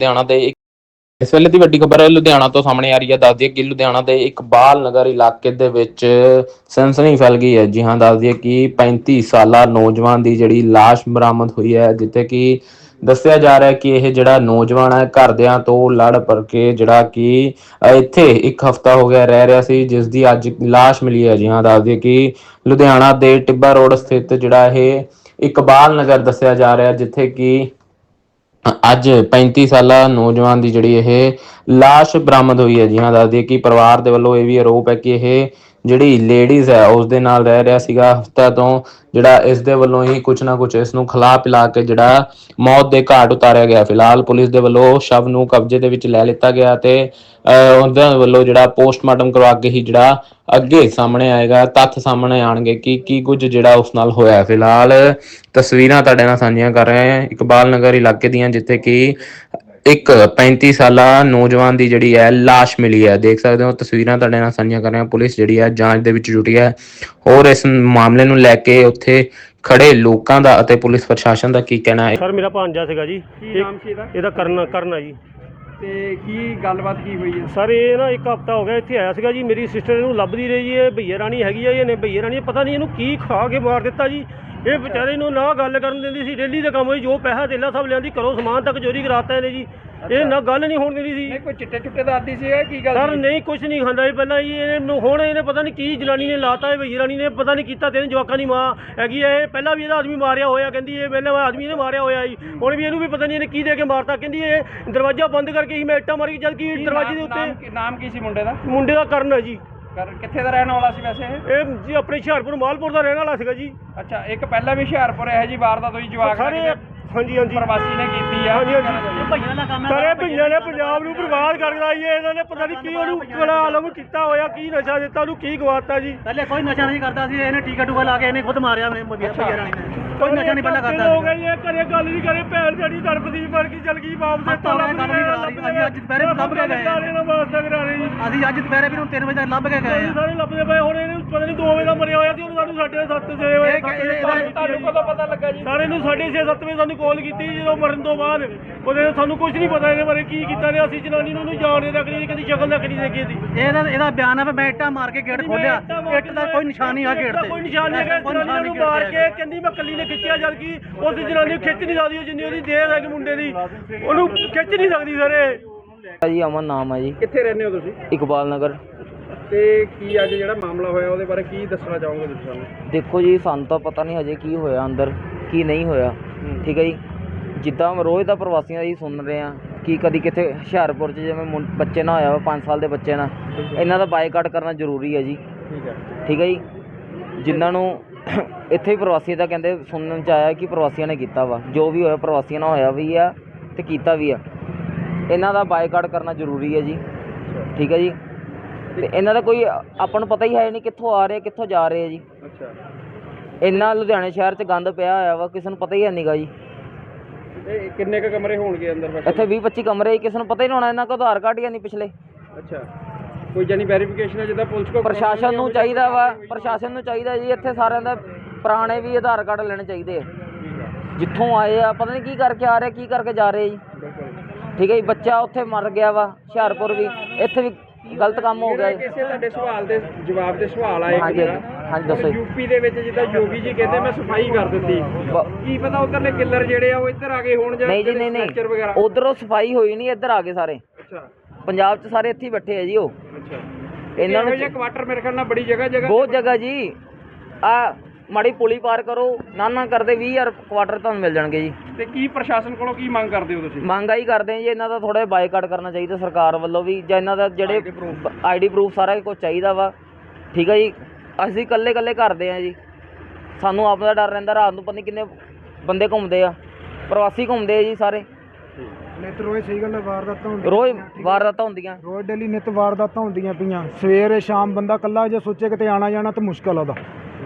ਲੁਧਿਆਣਾ ਦੇ ਇੱਕ ਇਸ ਵੇਲੇ ਦੀ ਵੱਡੀ ਖਬਰ ਲੁਧਿਆਣਾ ਤੋਂ ਸਾਹਮਣੇ ਆ ਰਹੀ ਹੈ। ਦੱਸ ਦਈਏ ਕਿ ਲੁਧਿਆਣਾ ਦੇ ਇੱਕ ਨਗਰ ਇਲਾਕੇ ਦੇ ਵਿੱਚ ਸਨਸਨੀ ਫੈਲ ਗਈ ਹੈ। ਜੀ ਹਾਂ, ਦੱਸ ਦਈਏ ਕਿ 35 ਸਾਲਾ ਨੌਜਵਾਨ ਦੀ ਜਿਹੜੀ ਲਾਸ਼ ਬਰਾਮਦ ਹੋਈ ਹੈ, ਜਿੱਥੇ ਕਿ ਦੱਸਿਆ ਜਾ ਰਿਹਾ ਕਿ ਇਹ ਜਿਹੜਾ ਨੌਜਵਾਨ ਹੈ, ਘਰਦਿਆਂ ਤੋਂ ਲੜ ਪਰ ਕੇ ਜਿਹੜਾ ਕਿ ਇੱਥੇ ਇੱਕ ਹਫਤਾ ਹੋ ਗਿਆ ਰਹਿ ਰਿਹਾ ਸੀ, ਜਿਸ ਦੀ ਅੱਜ ਲਾਸ਼ ਮਿਲੀ ਹੈ। ਜੀ ਹਾਂ, ਦੱਸ ਦਈਏ ਕਿ ਲੁਧਿਆਣਾ ਦੇ ਟਿੱਬਾ ਰੋਡ ਸਥਿਤ ਜਿਹੜਾ ਇਹ ਇਕਬਾਲ ਨਗਰ ਦੱਸਿਆ ਜਾ ਰਿਹਾ ਜਿੱਥੇ ਕਿ ਅੱਜ 35 ਸਾਲਾ ਨੌਜਵਾਨ ਦੀ ਜਿਹੜੀ ਇਹ ਲਾਸ਼ ਬਰਾਮਦ ਹੋਈ ਹੈ ਜੀ। ਹਾਂ ਦੱਸਦੀ ਕਿ ਪਰਿਵਾਰ ਦੇ ਵੱਲੋਂ ਇਹ ਵੀ ਆਰੋਪ ਹੈ ਕਿ ਇਹ ਜਿਹੜੀ ਲੇਡੀਜ਼ ਹੈ ਉਸ ਦੇ ਨਾਲ ਰਹਿ ਰਿਹਾ ਸੀਗਾ। ਹਫਤਾ ਤੋਂ ਜਿਹੜਾ ਇਸ ਦੇ ਵੱਲੋਂ ਹੀ ਕੁਝ ਨਾ ਕੁਝ ਇਸ ਨੂੰ ਖਿਲਾ ਪਿਲਾ ਕੇ ਜਿਹੜਾ ਮੌਤ ਦੇ ਘਾਟ ਉਤਾਰਿਆ ਗਿਆ। ਫਿਲਹਾਲ ਪੁਲਿਸ ਦੇ ਵੱਲੋਂ ਸ਼ਵ ਨੂੰ ਕਬਜ਼ੇ ਦੇ ਵਿੱਚ ਲੈ ਲਿੱਤਾ ਗਿਆ ਤੇ ਅਹ, ਉਹਨਾਂ ਵੱਲੋਂ ਜਿਹੜਾ ਪੋਸਟਮਾਰਟਮ ਕਰਵਾ ਕੇ ਹੀ ਜਿਹੜਾ ਅੱਗੇ ਸਾਹਮਣੇ ਆਏਗਾ ਤੱਥ ਸਾਹਮਣੇ ਆਣਗੇ ਕਿ ਕੀ ਕੁਝ ਜਿਹੜਾ ਉਸ ਨਾਲ ਹੋਇਆ। ਫਿਲਹਾਲ ਤਸਵੀਰਾਂ ਤੁਹਾਡੇ ਨਾਲ ਸਾਂਝੀਆਂ ਕਰ ਰਹੇ ਹਾਂ। ਇਕਬਾਲ ਨਗਰ ਇਲਾਕੇ ਦੀਆਂ ਜਿੱਥੇ ਕਿ ਇੱਕ 35 ਸਾਲਾ ਨੌਜਵਾਨ ਦੀ ਜਿਹੜੀ ਹੈ ਲਾਸ਼ ਮਿਲੀ ਹੈ। ਦੇਖ ਸਕਦੇ ਹੋ ਤਸਵੀਰਾਂ ਤੁਹਾਡੇ ਨਾਲ ਸਾਂਝੀਆਂ ਕਰ ਰਹੇ ਹਾਂ। ਪੁਲਿਸ ਜਿਹੜੀ ਹੈ ਜਾਂਚ ਦੇ ਵਿੱਚ ਜੁਟੀ ਹੈ। ਹੋਰ ਇਸ ਮਾਮਲੇ ਨੂੰ ਲੈ ਕੇ ਉੱਥੇ ਖੜੇ ਲੋਕਾਂ ਦਾ ਅਤੇ ਪੁਲਿਸ ਪ੍ਰਸ਼ਾਸਨ ਦਾ ਕੀ ਕਹਿਣਾ ਹੈ? ਸਰ ਮੇਰਾ ਭਾਂਜਾ ਸੀਗਾ ਜੀ। ਕੀ ਇਹ- ਨਾਮ ਸੀ ਇਹਦਾ? ਇਹਦਾ ਕਰਨ ਕਰਨਾ ਜੀ। ਤੇ ਕੀ ਗੱਲਬਾਤ ਕੀ ਹੋਈ ਹੈ? ਸਰ ਇਹ ਨਾ ਇੱਕ ਹਫਤਾ ਹੋ ਗਿਆ ਇੱਥੇ ਆਇਆ ਸੀਗਾ ਜੀ। ਮੇਰੀ ਸਿਸਟਰ ਇਹਨੂੰ ਲੱਭਦੀ ਰਹੀ ਜੀ ਇਹ ਭਈਏ ਰਾਣੀ ਹੈਗੀ ਆ ਜੀ, ਇਹਨੇ ਭਈਏ ਰਾਣੀ ਪਤਾ ਨਹੀਂ ਇਹਨੂੰ ਕੀ ਖਾ ਕੇ ਮਾਰ ਦਿੱਤਾ ਜੀ। ਇਹ ਵਿਚਾਰੇ ਨੂੰ ਨਾ ਗੱਲ ਕਰਨ ਦਿੰਦੀ ਸੀ। ਡੇਲੀ ਦੇ ਕੰਮ ਹੋਈ ਜੋ ਪੈਸਾ ਧੇਲਾ ਸਭ ਲਿਆਂਦੀ ਕਰੋ ਸਮਾਨ ਤੱਕ ਚੋਰੀ ਕਰਾਤਾ ਇਹਨੇ ਜੀ। ਇਹ ਨਾ ਗੱਲ ਨਹੀਂ ਹੋਣ ਦਿੰਦੀ ਸੀ। ਨਹੀਂ ਕੋਈ ਚਿੱਟੇ ਚੁੱਟੇ ਦਾ ਆਦੀ ਸੀ ਇਹ ਕੀ ਗੱਲ ਸਰ ਸੀ? ਨਹੀਂ ਕੁਝ ਨਹੀਂ ਖਾਂਦਾ ਇਹ ਪਹਿਲਾਂ ਜੀ ਇਹਨੂੰ ਹੁਣ ਇਹਨੇ ਪਤਾ ਨਹੀਂ ਕੀ ਜਨਾਨੀ ਨੇ ਲਾਤਾ ਇਹ ਰਾਣੀ ਨੇ ਪਤਾ ਨਹੀਂ ਕੀਤਾ ਤਿੰਨ ਜਵਾਕਾਂ ਦੀ ਮਾਂ ਹੈਗੀ ਹੈ ਇਹ ਪਹਿਲਾਂ ਵੀ ਇਹਦਾ ਆਦਮੀ ਮਾਰਿਆ ਹੋਇਆ ਕਹਿੰਦੀ ਇਹ ਪਹਿਲਾਂ ਆਦਮੀ ਨੇ ਮਾਰਿਆ ਹੋਇਆ ਜੀ। ਹੁਣ ਵੀ ਇਹਨੂੰ ਵੀ ਪਤਾ ਨਹੀਂ ਇਹਨੇ ਕੀ ਦੇ ਕੇ ਮਾਰਤਾ ਕਹਿੰਦੀ ਇਹ ਦਰਵਾਜ਼ਾ ਬੰਦ ਕਰਕੇ ਹੀ ਮੈਂ ਇੱਟਾਂ ਮਾਰੀ ਜਦ ਕਿ ਕੀ ਦਰਵਾਜ਼ੇ ਦੇ ਨਾਮ- ਨਾਮ ਉੱਤੇ ਕੀ- ਨਾਮ ਕੀ ਸੀ ਮੁੰਡੇ ਦਾ? ਮੁੰਡੇ ਦਾ ਕਰਨ ਹੈ ਜੀ। ਕਰ ਕਿੱਥੇ ਦਾ ਰਹਿਣ ਵਾਲਾ ਸੀ ਵੈਸੇ ਇਹ? ਇਹ ਜੀ ਆਪਣੇ ਹੁਸ਼ਿਆਰਪੁਰ ਮਾਲਪੁਰ ਦਾ ਰਹਿਣ ਵਾਲਾ ਸੀਗਾ ਜੀ। ਅੱਛਾ ਇੱਕ ਪਹਿਲਾਂ ਵੀ ਹੁਸ਼ਿਆਰਪੁਰ ਇਹੋ ਜੀ ਵਾਰਦਾਤ ਹੋਈ ਜਵਾਕ ਦਾ ਸਾਰੇ ਕਿਤੇ ਹਾਂਜੀ ਹਾਂਜੀ। ਪ੍ਰਵਾਸੀ ਨੇ ਕੀਤੀ ਆ। ਹਾਂਜੀ ਹਾਂਜੀ। ਭਈਆਂ ਦਾ ਕੰਮ ਸਾਰੇ ਭਈਆਂ ਨੇ ਪੰਜਾਬ ਨੂੰ ਬਰਬਾਦ ਕਰ ਜੀ ਇਹਨਾਂ ਨੇ ਪਤਾ ਨਹੀਂ ਕੀ ਉਹਨੂੰ ਕਿਹੜਾ ਆਲਮ ਕੀਤਾ ਹੋਇਆ ਕੀ ਨਸ਼ਾ ਦਿੱਤਾ ਉਹਨੂੰ ਕੀ ਗਵਾਤਾ ਜੀ। ਪਹਿਲੇ ਕੋਈ ਨਸ਼ਾ ਨਹੀਂ ਕਰਦਾ ਸੀ ਇਹਨੇ ਟੀਕਾ ਟੂਕਾ ਲਾ ਕੇ ਇਹਨੇ ਖੁਦ ਮਾਰਿਆ ਮੇਰੇ ਭਈਆ ਰਾਣੀ ਨੇ। ਕੋਈ ਨਸ਼ਾ ਨਹੀਂ ਪਹਿਲਾਂ ਕਰਦਾ ਹੋ ਗਈ ਇਹ ਘਰੇ ਗੱਲ ਨਹੀਂ ਕਰੇ ਭੈਣ ਜਿਹੜੀ ਤੜਪਦੀ ਬਣ ਕੇ ਚਲ ਗਈ ਬਾਪ ਦੇ ਨਹੀਂ ਕਰਾ ਰਹੀ। ਅਸੀਂ ਅੱਜ ਦੁਪਹਿਰੇ ਲੱਭ ਕੇ ਗਏ ਹਾਂ। ਇਹਨਾਂ ਵਾਸਤਾ ਕਰਾ ਰਹੇ ਜੀ। ਅਸੀਂ ਅੱਜ ਦੁਪਹਿਰੇ ਵੀ ਨੂੰ 3 ਵਜੇ ਤੱਕ ਲੱਭ ਕੇ ਗਏ ਅਸੀਂ ਆ ਸਾਰੇ ਲੱਭਦੇ ਪਏ ਹੁਣ ਇਹਨੂੰ ਪਤਾ ਨਹੀਂ 2 ਵਜੇ ਦਾ ਮਰਿਆ ਹੋਇਆ ਸੀ ਹੁਣ ਸਾਨੂੰ 7:30 ਦੇ ਵਜੇ ਇਹ- ਇਹ- ਇਹਦਾ- ਤੁਹਾਨੂੰ ਕਦੋਂ ਪਤਾ ਲੱਗਾ ਜੀ? ਸਾਰੇ ਨੂੰ 6:30 7 ਵਜੇ ਸਾਨੂੰ ਕਾਲ ਕੀਤੀ ਜਦੋਂ ਮਰਨ ਤੋਂ ਬਾਅਦ। ਉਹਦੇ ਸਾਨੂੰ ਕੁਝ ਨਹੀਂ ਪਤਾ ਇਹਦੇ ਬਾਰੇ ਕੀ ਕੀਤਾ ਨੇ ਅਸੀਂ ਜਨਾਨੀ ਨੂੰ ਨਹੀਂ ਜਾਣਦੇ ਰੱਖਣੀ ਕਦੀ ਸ਼ਕਲ ਰੱਖਣੀ ਦੇਖੀ ਦੀ ਇਹਦਾ। ਇਹਦਾ ਬਿਆਨ ਹੈ ਮੈਂ ਇੱਟਾਂ ਮਾਰ ਕੇ ਗੇਟ ਖੋਲਿਆ ਇੱਟ ਦਾ ਕੋਈ ਨਿਸ਼ਾਨ ਨਹੀਂ ਆ ਗੇਟ ਤੇ। ਕੋਈ ਨਿਸ਼ਾਨ ਨਹੀਂ ਹੈਗਾ ਕੋਈ ਜਨਾਨੀ ਨਿਸ਼ਾਨ ਨੂੰ ਨਹੀਂ ਮਾਰ ਗੇਟ ਕੇ ਕਹਿੰਦੀ ਮੈਂ ਕੱਲੀ ਨੇ ਖਿੱਚਿਆ ਜਦ ਕਿ ਉਸ ਜਨਾਨੀ ਨੂੰ ਖਿੱਚ ਨਹੀਂ ਸਕਦੀ ਉਹ ਜਿੰਨੀ ਉਹਦੀ ਦੇਹ ਹੈ ਕਿ ਮੁੰਡੇ ਦੀ ਉਹਨੂੰ ਖਿੱਚ ਨਹੀਂ ਸਕਦੀ ਸਰੇ ਜੀ ਅਮਨ ਨਾਮ ਹੈ ਜੀ। ਕਿੱਥੇ ਰਹਿੰਦੇ ਹੋ ਤੁਸੀਂ? ਇਕਬਾਲ ਨਗਰ। ਤੇ ਕੀ ਅੱਜ ਜਿਹੜਾ ਮਾਮਲਾ ਹੋਇਆ ਉਹਦੇ ਬਾਰੇ ਕੀ ਦੱਸਣਾ ਚਾਹੋਗੇ ਤੁਸੀਂ ਸਾਨੂੰ? ਦੇਖੋ ਜੀ ਸਾਨੂੰ ਤਾਂ ਪਤਾ ਨਹੀਂ ਹਜੇ ਕੀ ਹੋਇਆ ਅੰਦਰ ਕੀ ਨਹੀਂ ਹੋਇਆ। ਠੀਕ ਹੈ ਜੀ? ਜਿੱਦਾਂ ਰੋਜ਼ ਦਾ ਪ੍ਰਵਾਸੀਆਂ ਦੀ ਸੁਣ ਰਹੇ ਆ ਕਿ ਕਦੀ ਕਿਤੇ ਹੁਸ਼ਿਆਰਪੁਰ 'ਚ ਜਿਵੇਂ ਮੁੰ- ਬੱਚੇ ਨਾਲ ਹੋਇਆ ਵਾ 5 ਸਾਲ ਦੇ ਬੱਚੇ ਨਾਲ। ਇਹਨਾਂ ਦਾ ਬਾਈਕਾਟ ਕਰਨਾ ਜ਼ਰੂਰੀ ਹੈ ਜੀ। ਠੀਕ ਹੈ ਠੀਕ ਹੈ ਜੀ? ਜਿਨ੍ਹਾਂ ਨੂੰ ਇੱਥੇ ਹੀ ਪ੍ਰਵਾਸੀ ਦਾ ਕਹਿੰਦੇ ਸੁਣਨ ਚ ਆਇਆ ਕਿ ਪ੍ਰਵਾਸੀਆਂ ਨੇ ਕੀਤਾ ਵਾ ਜੋ ਵੀ ਹੋਇਆ ਪ੍ਰਵਾਸੀਆਂ ਨਾਲ ਹੋਇਆ ਵੀ ਆ ਤੇ ਕੀਤਾ ਵੀ ਆ। ਇਹਨਾਂ ਦਾ ਬਾਈਕਾਟ ਕਰਨਾ ਜ਼ਰੂਰੀ ਹੈ ਜੀ ਠੀਕ ਹੈ ਜੀ। ਤੇ ਇਹਨਾਂ ਦਾ ਕੋਈ ਆਪਾਂ ਨੂੰ ਪਤਾ ਹੀ ਹੈ ਨਹੀਂ ਕਿੱਥੋਂ ਆ ਰਹੇ ਕਿੱਥੋਂ ਜਾ ਰਹੇ ਜੀ। ਅੱਛਾ। ਇੰਨਾ ਲੁਧਿਆਣੇ ਸ਼ਹਿਰ 'ਚ ਗੰਦ ਪਿਆ ਹੋਇਆ ਵਾ ਕਿਸੇ ਨੂੰ ਪਤਾ ਹੀ ਹੈ ਨਹੀਂਗਾ ਜੀ। ਇਹ ਕਿੰਨੇ ਕ ਕਮਰੇ ਹੋਣਗੇ ਅੰਦਰ ਇੱਥੇ 20 25 ਕਮਰੇ ਕਿਸੇ ਨੂੰ ਪਤਾ ਹੀ ਨਹੀਂ ਹੋਣਾ ਇਹਨਾਂ ਕੋਲ ਆਧਾਰ ਕਾਰਡ ਹੈ ਨਹੀਂ ਪਿਛਲੇ। ਅੱਛਾ। ਕੋਈ ਜਾਨੀ ਵੈਰੀਫਿਕੇਸ਼ਨ ਹੈ ਜਿੱਦਾਂ ਪੁਲਿਸ ਕੋ ਪ੍ਰਸ਼ਾਸਨ ਨੂੰ ਚਾਹੀਦਾ ਵਾ ਪ੍ਰਸ਼ਾਸਨ ਨੂੰ ਚਾਹੀਦਾ ਜੀ ਇੱਥੇ ਸਾਰਿਆਂ ਦਾ ਪੁਰਾਣੇ ਵੀ ਆਧਾਰ ਕਾਰਡ ਲੈਣੇ ਚਾਹੀਦੇ ਆ। ਜਿੱਥੋਂ ਆਏ ਆ ਪਤਾ ਨਹੀਂ ਕੀ ਕਰਕੇ ਆ ਰਹੇ ਕੀ ਕਰਕੇ ਜਾ ਰਹੇ ਜੀ। ਠੀਕ ਹੈ ਜੀ ਬੱਚਾ ਉੱਥੇ ਮਰ ਗਿਆ ਵਾ ਹੁਸ਼ਿਆਰਪੁਰ ਵੀ ਇੱਥੇ ਵੀ ਗਲਤ ਕੰਮ ਹੋ ਗਿਆ ਜੀ। ਕਿਸੇ ਤੁਹਾਡੇ ਸਵਾਲ ਦੇ ਜਵਾਬ ਦੇ ਸਵਾਲ ਆਏ ਹਾਂਜੀ, ਹਾਂਜੀ, ਦੱਸੋ। ਯੂਪੀ ਦੇ ਵਿੱਚ ਜਿੱਦਾਂ ਯੋਗੀ ਜੀ ਕਹਿੰਦੇ ਮੈਂ ਸਫ਼ਾਈ ਕਰ ਦਿੱਤੀ। ਕੀ ਪਤਾ ਉਧਰਲੇ ਕਿੱਲਰ ਜਿਹੜੇ ਆ ਉਹ ਇੱਧਰ ਆ ਗਏ ਹੋਣ ਜਾਂ ਨਹੀਂ ਜੀ ਨਹੀਂ ਨਹੀਂ। ਉਧਰੋਂ ਸਫ਼ਾਈ ਹੋਈ ਨਹੀਂ ਇੱਧਰ ਆ ਗਏ ਸਾਰੇ। ਅੱਛਾ। ਪੰਜਾਬ 'ਚ ਸਾਰੇ ਇੱਥੇ ਹੀ ਬੈਠੇ ਆ ਜੀ ਉਹ। ਅੱਛਾ। ਇਹਨਾਂ ਨੂੰ ਇਹ ਕੁਆਟਰ ਮੇਰੇ ਖਿਆਲ ਨਾਲ ਬੜੀ ਜਗ੍ਹਾ ਜਗ੍ਹਾ ਬਹੁਤ ਜਗ੍ਹਾ ਜੀ। ਆ ਮਾੜੀ ਪੁਲੀ ਪਾਰ ਕਰੋ ਨਾ ਨਾ ਕਰਦੇ 20000 ਕੁਆਟਰ ਤੁਹਾਨੂੰ ਮਿਲ ਜਾਣਗੇ ਜੀ। ਤੇ ਕੀ ਪ੍ਰਸ਼ਾਸਨ ਕੋਲੋਂ ਕੀ ਮੰਗ ਕਰਦੇ ਹੋ ਤੁਸੀਂ? ਮੰਗਾਈ ਕਰਦੇ ਆ ਜੀ ਇਹਨਾਂ ਦਾ ਥੋੜਾ ਬਾਈਕਾਟ ਕਰਨਾ ਚਾਹੀਦਾ ਸਰਕਾਰ ਵੱਲੋਂ ਵੀ ਜਾਂ ਇਹਨਾਂ ਦਾ ਜਿਹੜੇ ਆਈਡੀ ਪ੍ਰੂਫ ਸਾਰਾ ਕੁਝ ਚਾਹੀਦਾ ਵਾ। ਠੀਕ ਹੈ ਜੀ। ਅਸੀਂ ਇਕੱਲੇ ਇਕੱਲੇ ਕਰਦੇ ਆ ਜੀ। ਸਾਨੂੰ ਆਪ ਦਾ ਡਰ ਰਹਿੰਦਾ ਰਾਤ ਨੂੰ ਪਤਾ ਨਹੀਂ ਕਿੰਨੇ ਬੰਦੇ ਘੁੰਮਦੇ ਆ। ਪ੍ਰਵਾਸੀ ਘੁੰਮਦੇ ਆ ਜੀ ਸਾਰੇ। ਨਿਤ ਰੋਜ਼ ਸਹੀ ਗੱਲ ਹੈ ਵਾਰਦਾਤਾਂ ਹੁੰਦੀਆਂ ਰੋਜ਼ ਵਾਰਦਾਤਾਂ ਹੁੰਦੀਆਂ। ਰੋਜ਼ ਡੇਲੀ ਨਿਤ ਵਾਰਦਾਤਾਂ ਹੁੰਦੀਆਂ ਪਈਆਂ। ਸਵੇਰੇ ਸ਼ਾਮ ਬੰਦਾ ਕੱਲਾ ਜੇ ਸੋਚੇ ਕਿਤੇ ਆਣਾ ਜਾਣਾ ਤਾਂ ਮੁਸ਼ਕਲ ਆ ਉਹਦਾ।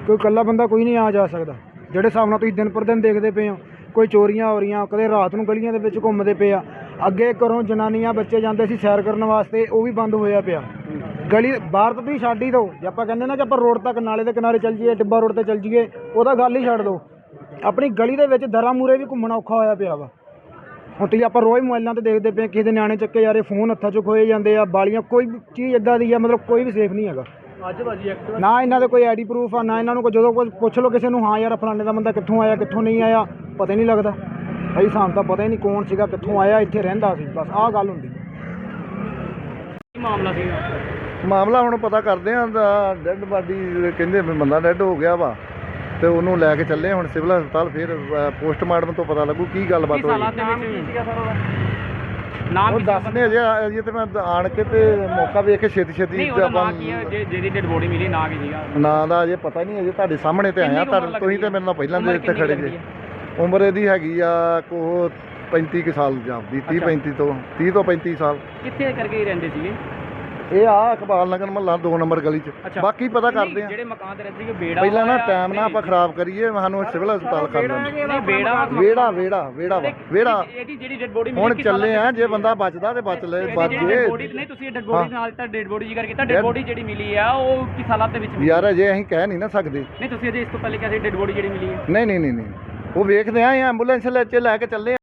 ਕੋਈ ਕੱਲਾ ਬੰਦਾ ਕੋਈ ਨਹੀਂ ਆ ਜਾ ਸਕਦਾ। ਜਿਹੜੇ ਹਿਸਾਬ ਨਾਲ ਤੁਸੀਂ ਦਿਨ ਪਰ ਦਿਨ ਦੇਖਦੇ ਪਏ ਹੋ ਕੋਈ ਚੋਰੀਆਂ ਹੋ ਰਹੀਆਂ ਕਦੇ ਰਾਤ ਨੂੰ ਗਲੀਆਂ ਦੇ ਵਿੱਚ ਘੁੰਮਦੇ ਪਏ ਆ ਅੱਗੇ ਘਰੋਂ ਜਨਾਨੀਆਂ ਬੱਚੇ ਜਾਂਦੇ ਸੀ ਸੈਰ ਕਰਨ ਵਾਸਤੇ ਉਹ ਵੀ ਬੰਦ ਹੋਇਆ ਪਿਆ। ਗਲੀ ਬਾਹਰ ਤਾਂ ਤੁਸੀਂ ਛੱਡ ਹੀ ਦਿਓ ਜੇ ਆਪਾਂ ਕਹਿੰਦੇ ਨਾ ਕਿ ਆਪਾਂ ਰੋਡ ਤੱਕ ਨਾਲੇ ਦੇ ਕਿਨਾਰੇ ਚੱਲ ਜਾਈਏ ਟਿੱਬਾ ਰੋਡ ਤੇ ਚੱਲ ਜਾਈਏ ਉਹਦਾ ਗੱਲ ਹੀ ਛੱਡ ਦਿਓ। ਆਪਣੀ ਗਲੀ ਦੇ ਵਿੱਚ ਦਰਾਂ ਮੂਰੇ ਵੀ ਘੁੰਮਣਾ ਔਖਾ ਹੋਇਆ ਪਿਆ ਵਾ। ਹੁਣ ਤੁਸੀਂ ਆਪਾਂ ਰੋਜ਼ ਮੋਬਾਈਲਾਂ ਤੇ ਦੇਖਦੇ ਪਏ ਕਿਸੇ ਦੇ ਨਿਆਣੇ ਚੱਕੇ ਜਾ ਰਹੇ ਫੋਨ ਹੱਥਾਂ 'ਚੋਂ ਖੋਏ ਜਾਂਦੇ ਆ ਬਾਲੀਆਂ ਕੋਈ ਵੀ ਚੀਜ਼ ਇਦਾਂ ਦੀ ਆ ਮਤਲਬ ਕੋਈ ਵੀ ਸੇਫ ਨਹੀਂ ਹੈਗਾ। ਅੱਜ ਭਾਜੀ ਐਕਟਿਵਾ ਨਾ ਇਹਨਾਂ ਦੇ ਕੋਈ ਆਈਡੀ ਪ੍ਰੂਫ ਆ ਨਾ ਇਹਨਾਂ ਨੂੰ ਕੋਈ ਜਦੋਂ ਕੋਈ ਪੁੱਛ ਲਓ ਕਿਸੇ ਨੂੰ ਹਾਂ ਯਾਰ ਫਲਾਣੇ ਦਾ ਬੰਦਾ ਕਿੱਥੋਂ ਆਇਆ ਕਿੱਥੋਂ ਨਹੀਂ ਆਇਆ? ਪਤਾ ਹੀ ਨਹੀਂ ਲੱਗਦਾ। ਭਾਈ ਸਾਨੂੰ ਤਾਂ ਪਤਾ ਹੀ ਨਹੀਂ ਕੌਣ ਸੀਗਾ ਕਿੱਥੋਂ ਆਇਆ ਇੱਥੇ ਰਹਿੰਦਾ ਸੀ ਬਸ ਆਹ ਗੱਲ ਹੁੰਦੀ ਮਾਮਲਾ ਸੀ ਮਾਮਲਾ ਹੁਣ ਪਤਾ ਕਰਦੇ ਆਂ ਦਾ ਡੈੱਡ ਬਾਡੀ ਕਹਿੰਦੇ ਵੀ ਬੰਦਾ ਡੈੱਡ ਹੋ ਗਿਆ ਵਾ। ਤੇ ਉਹਨੂੰ ਲੈ ਕੇ ਚੱਲੇ ਹੁਣ ਸਿਵਲ ਹਸਪਤਾਲ ਫਿਰ ਪੋਸਟਮਾਰਟਮ ਤੋਂ ਪਤਾ ਲੱਗੂ ਕੀ ਗੱਲਬਾਤ ਹੋਈ। ਦੇ ਵਿੱਚ ਸੀਗਾ ਸਰ ਉਹਦਾ? ਉਹ ਦੱਸਨੇ ਅਜੇ ਅਜੇ ਤੇ ਮੈਂ ਆਣ ਕੇ ਤੇ ਮੌਕਾ ਵੇਖ ਕੇ ਛੇਤੀ ਛੇਤੀ ਨਹੀਂ ਉਹਦਾ ਕੀ ਹੈ? ਜੇ ਜਿਹਦੀ ਡੈਡ ਬੋਡੀ ਮਿਲੀ ਨਾਂ ਕੀ ਸੀਗਾ? ਨਾਂ ਦਾ ਅਜੇ ਪਤਾ ਨਹੀਂ ਅਜੇ ਤੁਹਾਡੇ ਸਾਹਮਣੇ ਤੇ ਆਇਆ ਤੁਹਾਡੇ ਤੁਸੀਂ ਤੇ ਮੇਰੇ ਨਾਲ ਪਹਿਲਾਂ ਦੇ ਇੱਥੇ ਖੜੇ ਜੇ। ਉਮਰ ਇਹਦੀ ਹੈਗੀ ਆ ਕੋ 35 ਕੁ ਸਾਲ ਜਾਂਦੀ 30 35 ਤੋਂ 30 ਤੋਂ 35 ਸਾਲ। ਕਿੱਥੇ ਕਰਕੇ ਹੀ ਰਹਿੰਦੇ ਸੀਗੇ? ਇਹ ਆ ਇਕਬਾਲ ਨਗਰ ਮਹੱਲਾ 2 ਨੰਬਰ ਗਲੀ 'ਚ। ਬਾਕੀ ਪਤਾ ਕਰਦੇ ਆ। ਜਿਹੜੇ ਮਕਾਨ ਤੇ ਰਹਿੰਦੇ ਸੀਗੇ ਬੇੜਾ ਪਹਿਲਾਂ ਨਾ ਟਾਈਮ ਨਾ ਆਪਾਂ ਖਰਾਬ ਕਰੀਏ ਸਾਨੂੰ ਸਿਵਲ ਹਸਪਤਾਲ ਕਰ ਲੈਣ ਨਹੀਂ ਬੇੜਾ ਵੇੜਾ ਵੇੜਾ ਵੇੜਾ ਵਾ ਵੇੜਾ ਇਹਦੀ ਜਿਹੜੀ ਡੈਡ ਬੋਡੀ ਹੁਣ ਚੱਲੇ ਆ ਜੇ ਬੰਦਾ ਬਚਦਾ ਤੇ ਬਚ ਲੈ ਬਚ ਜੇ। ਬੋਡੀ ਨਹੀਂ ਤੁਸੀਂ ਡੈਡ ਬੋਡੀ ਨਾਲ ਤਾਂ ਡੈਡ ਬੋਡੀ ਜ਼ਿਕਰ ਕੀਤਾ ਡੈਡ ਬੋਡੀ ਜਿਹੜੀ ਮਿਲੀ ਆ ਉਹ ਕਿਸ ਹਾਲਾਤ ਦੇ ਵਿੱਚ ਯਾਰ ਅਜੇ ਅਸੀਂ ਕਹਿ ਨਹੀਂ ਨਾ ਸਕਦੇ। ਨਹੀਂ ਤੁਸੀਂ ਅਜੇ ਇਸ ਤੋਂ ਪਹਿਲੇ ਕਿਹਾ ਸੀ ਡੈਡ ਬੋਡੀ ਜਿਹੜੀ ਮਿਲੀ ਹੈ ਨਹੀਂ ਨਹੀਂ ਨਹੀਂ ਉਹ ਵੇਖਦੇ ਆ ਐਂਬੂਲੈਂਸ ਲੈ ਚ ਲੈ ਕੇ ਚੱਲੇ ਆ।